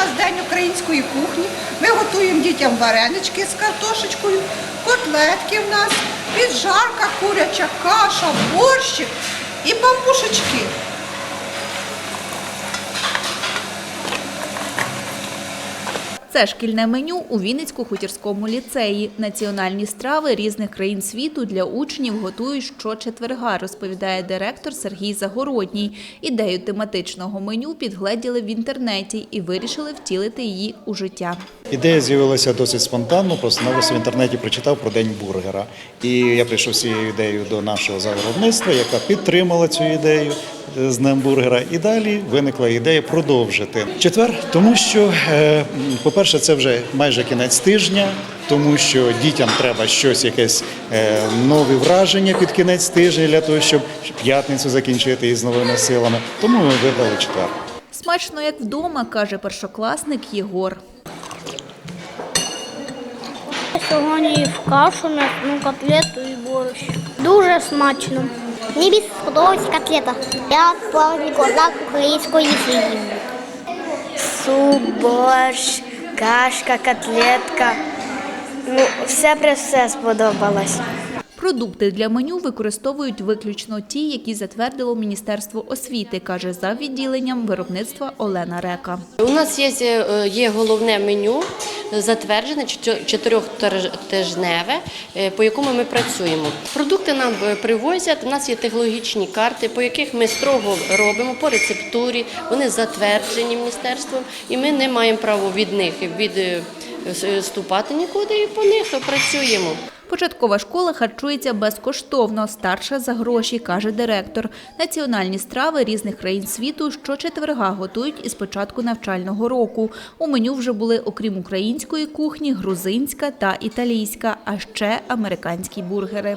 нас День української кухні. Ми готуємо дітям варенички з картошечкою, котлетки в нас, піджарка, куряча каша, борщик і пампушечки. Це шкільне меню у Вінницько-Хутірському ліцеї. Національні страви різних країн світу для учнів готують щочетверга, розповідає директор Сергій Загородній. Ідею тематичного меню підгледіли в інтернеті і вирішили втілити її у життя. Ідея з'явилася досить спонтанно, просто навіть в інтернеті прочитав про день бургера. І я прийшов з цією ідеєю до нашого виробництва, яка підтримала цю ідею з днем бургера. І далі виникла ідея продовжити. Четвер, тому що, е, по-перше, це вже майже кінець тижня, тому що дітям треба щось, якесь е, нове враження під кінець тижня для того, щоб п'ятницю закінчити із новими силами. Тому ми вибрали четвер. Смачно, як вдома, каже першокласник Єгор. Сьогодні в кашу, м'ясну котлету і борщ. Дуже смачно. Мені більше сподобалась котлета. Я плавний козак української сім'ї. Суп, борщ, кашка, котлетка. Ну, все про все сподобалось. Продукти для меню використовують виключно ті, які затвердило Міністерство освіти, каже за відділенням виробництва Олена Река. У нас є, е, є головне меню, затверджене чотир- чотирьохтижневе, е, по якому ми працюємо. Продукти нам е, привозять. У нас є технологічні карти, по яких ми строго робимо по рецептурі. Вони затверджені міністерством, і ми не маємо права від них відступати нікуди і по них працюємо. Початкова школа харчується безкоштовно, старша за гроші, каже директор. Національні страви різних країн світу щочетверга готують із початку навчального року. У меню вже були, окрім української кухні, грузинська та італійська, а ще американські бургери.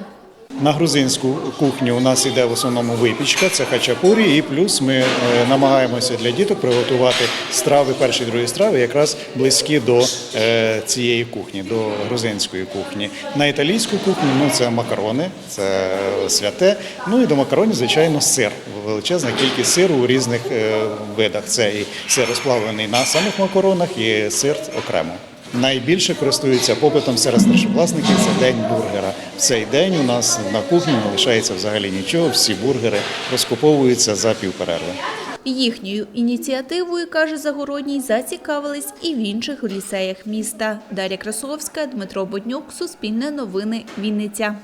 На грузинську кухню у нас йде в основному випічка, це хачапурі, і плюс ми е, намагаємося для діток приготувати страви, перші другі страви, якраз близькі до е, цієї кухні, до грузинської кухні. На італійську кухню ну це макарони, це святе. Ну і до макаронів, звичайно, сир. Величезна кількість сиру у різних е, видах. Це і сир розплавлений на самих макаронах, і сир окремо. Найбільше користуються попитом серед старшокласників це день бургера. В цей день у нас на кухні не лишається взагалі нічого. Всі бургери розкуповуються за півперерви. Їхньою ініціативою, каже Загородній, зацікавились і в інших ліцеях міста. Дар'я Красовська, Дмитро Боднюк, Суспільне новини, Вінниця.